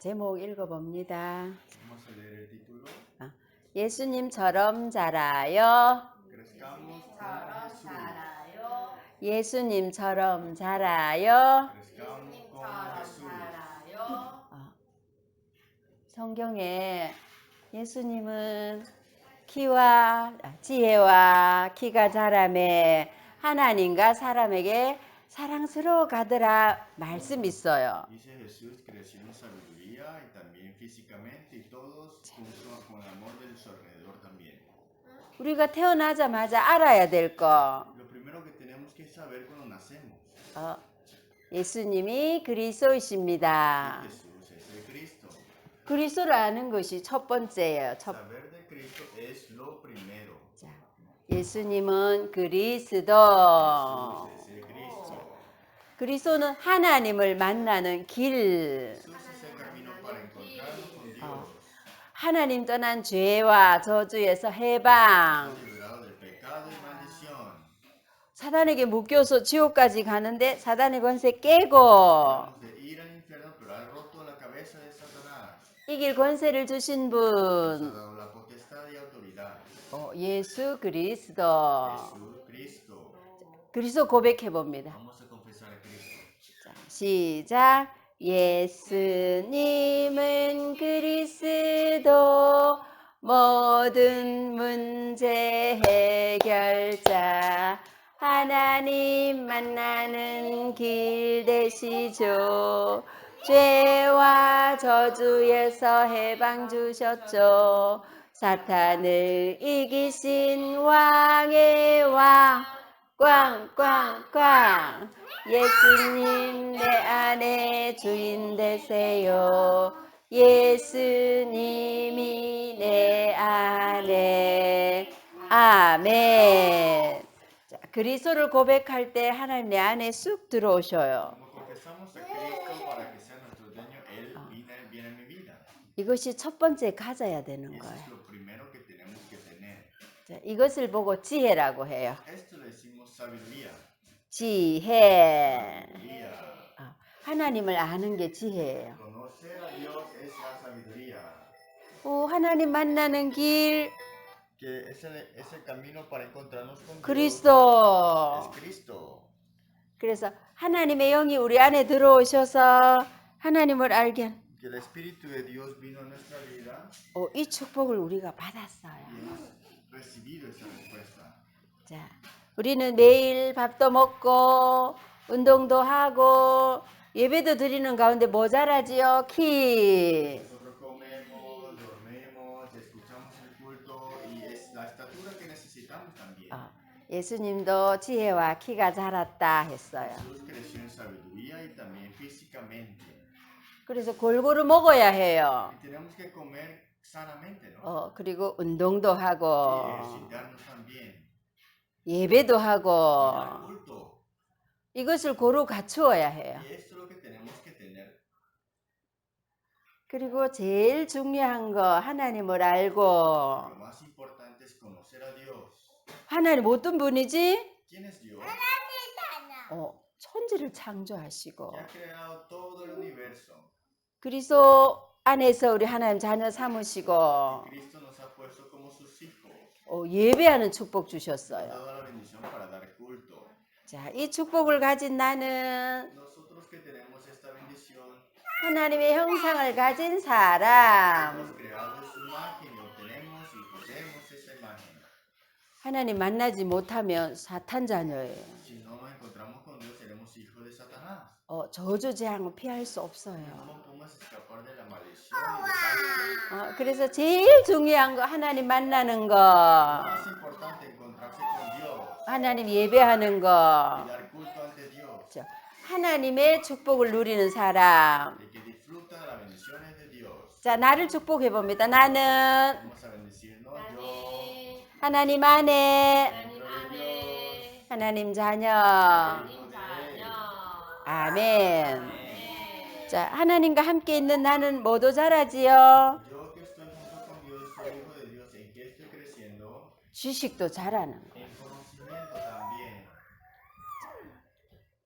제목 읽어봅니다. 예수님처럼 자라요. 예수님처럼 자라요. 어, 성경에 예수님은 키와 아, 지혜와 키가 자람에 하나님과 사람에게 사랑스러워 가더라 말씀 있어요. Dice Jesús creció en sabiduría y también físicamente y todos juntos con amor de su alrededor también. 우리가 태어나자마자 알아야 될 거. Lo primero que tenemos que saber cuando nacemos, 어, 예수님이 그리스도이십니다. Jesús es el Cristo. 그리스도를 아는 것이 첫 번째예요. 첫 Saber de Cristo es lo primero. 자, 예수님은 그리스도. Jesús es el Cristo. 그리스도는 하나님을 만나는 길. 하나님 떠난 죄와 저주에서 해방. 사단에게 묶여서 지옥까지 가는데 사단의 권세 깨고. 이길 권세를 주신 분. 어, 예수 그리스도. 그리스도 고백해 봅니다. 시작. 예수님은 그리스도. 모든 문제 해결자. 하나님 만나는 길 되시죠. 죄와 저주에서 해방 주셨죠. 사탄을 이기신 왕의 왕. 꽝꽝꽝 예수님 내 안에 주인 되세요 예수님이 내 안에 아멘 자, 그리스도를 고백할 때 하나님 내 안에 쑥 들어오셔요. 이것이 첫 번째 가져야 되는 거예요. 자, 이것을 보고 지혜라고 해요 지혜. 아, 하나님을 아는 게 지혜예요. 오, 하나님 만나는 길. 그리스도. 그래서 하나님의 영이 우리 안에 들어오셔서 하나님을 알게 한, 어, 이 축복을 우리가 받았어요. 자, 우리는 매일 밥도 먹고 운동도 하고 예배도 드리는 가운데 모자라지요. 키. 어, 예수님도 지혜와 키가 자랐다 했어요. 그래서 골고루 먹어야 해요. 어, 그리고 운동도 하고. 예배도 하고. 이것을 고루 갖추어야 해요. 그리고 제일 중요한 거 하나님을 알고. 하나님 어떤 분이지? 어, 천지를 창조하시고. 그리스도 안에서 우리 하나님 자녀 삼으시고 어, 예배하는 축복 주셨어요. 자, 이 축복을 가진 나는 하나님의 형상을 가진 사람. 하나님 만나지 못하면 사탄 자녀예요. 어, 저주 재앙을 피할 수 없어요. 그래서 제일 중요한 거 하나님 만나는 거, 하나님 예배하는 거, 하나님의 축복을 누리는 사람. 자, 나를 축복해 봅니다. 나는. 하나님 안에. 하나님 자녀. 아멘. 자, 하나님과 함께 있는 나는 뭐도 잘하지요. 지식도 잘하는 거.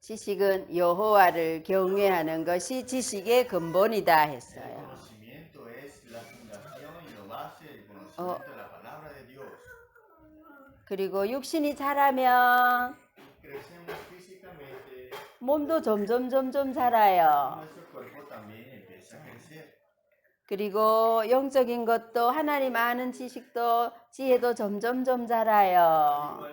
지식은 여호와를 경외하는 것이 지식의 근본이다 했어요. 어, 그리고 육신이 자라면 몸도 점점 점점 자라요. 그리고 영적인 것도 하나님 아는 지식도 지혜도 점점점 자라요.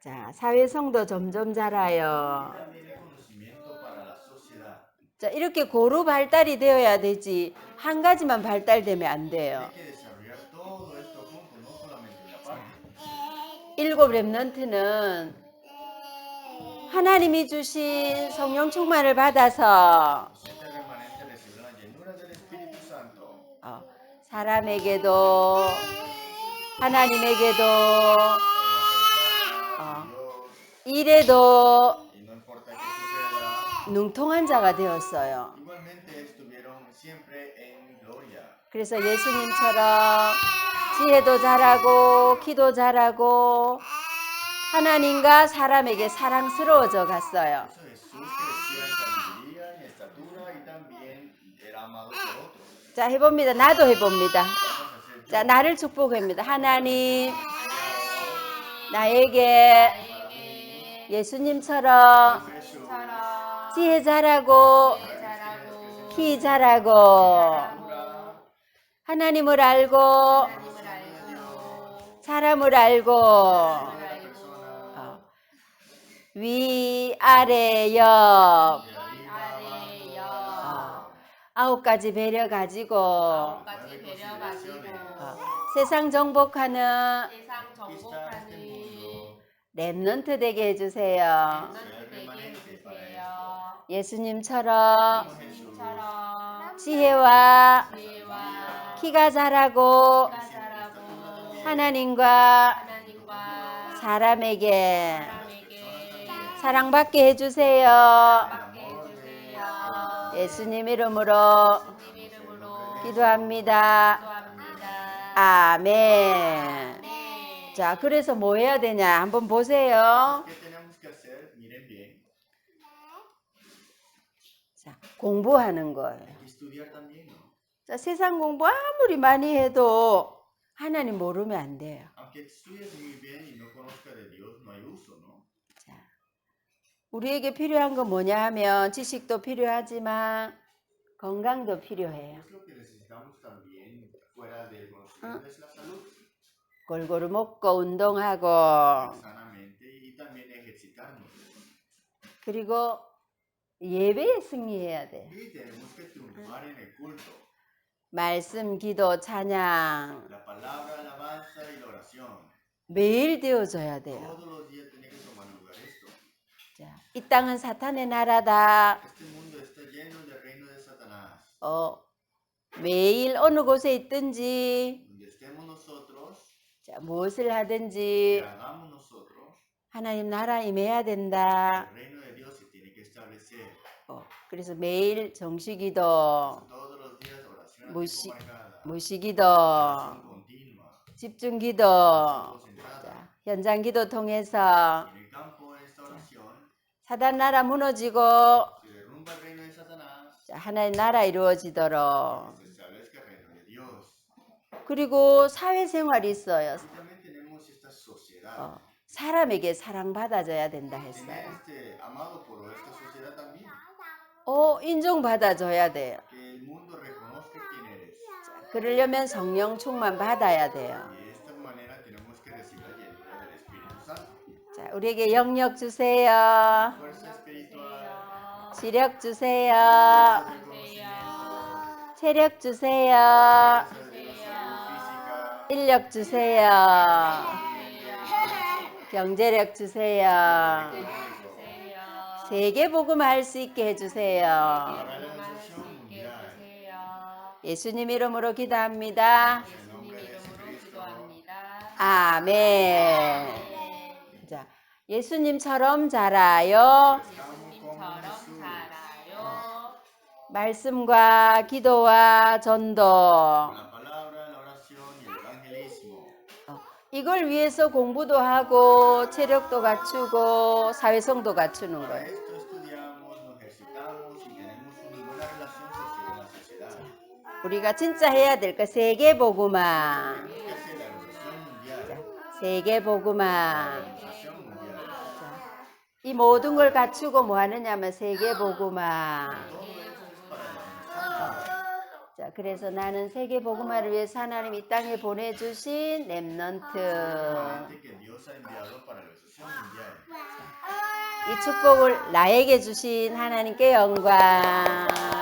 자, 사회성도 점점 자라요. 자, 이렇게 고루 발달이 되어야 되지. 한 가지만 발달되면 안 돼요. 일곱 랩런트는 하나님이 주신 성령 충만을 받아서. 어, 사람에게도 하나님에게도 Dios, 일에도 능통한 자가 되었어요. 그래서 예수님처럼 지혜도 잘하고 기도 잘하고 하나님과 사람에게 사랑스러워져 갔어요. 자, 해봅니다. 나도 해봅니다. 자, 나를 축복합니다. 하나님, 나에게 예수님처럼 지혜 잘하고 키 잘하고 하나님을 알고 사람을 알고 어, 위 아래 옆 어, 아홉 가지 배려 가지고 까지 배려 가지고 어, 세상 정복하는 세상 해주세요. 랩런트 되게 해주세요. 예수님처럼 예수님처럼 지혜와 지혜와 키가 자라고 키가 자라고 하나님과 하나님과 사람에게 사람에게 사랑받게 해주세요. 예수님 이름으로 기도합니다. 아멘. 네. 자, 그래서 뭐 해야 되냐? 한번 보세요. 자, 공부하는 거예요. 자, 세상 공부 아무리 많이 해도 하나님 모르면 안 돼요. 우리에게 필요한 건 뭐냐 하면 지식도 필요하지만 건강도 필요해요. Salud. 골고루 먹고 운동하고. 그리고 예배에 승리해야 돼. Culto. 말씀, 기도, 찬양. 매일 되어져야 돼요. 이 땅은 사탄의 나라다. 어, 매일 어느 곳에 있든지 자, 무엇을 하든지 하나님 나라 임해야 된다. 어, 그래서 매일 정식기도, 무시기도, oración continua, 집중기도, 현장기도 통해서 En el campo, en esta oración, 사단 나라 무너지고 하나님 나라 이루어지도록. 그리고 사회생활이 있어요. 어, 사람에게 사랑받아줘야 된다 했어요. 어, 인정받아줘야 돼요. 그러려면 성령 충만 받아야 돼요. 우리에게 영역 주세요. 지력 주세요. 체력 주세요. 인력 주세요. 경제력 주세요. 세계 복음 할 수 있게 해주세요. 예수님 이름으로 기도합니다. 아멘. 자, 예수님처럼 자라요. 예수님처럼 살아요. 말씀과 기도와 전도. 어, 이걸 위해서 공부도 하고 체력도 갖추고 사회성도 갖추는 거예요. 우리가 진짜 해야 될 거 세계 organización mundial. 세계 복음화. 이 모든 걸 갖추고 뭐 하느냐면 세계 복음화. Todo eso es para la nación. 자, 그래서 나는 세계 복음화를 위해서 하나님 이 땅에 보내주신 렘넌트. 이 축복을 나에게 주신 하나님께 영광.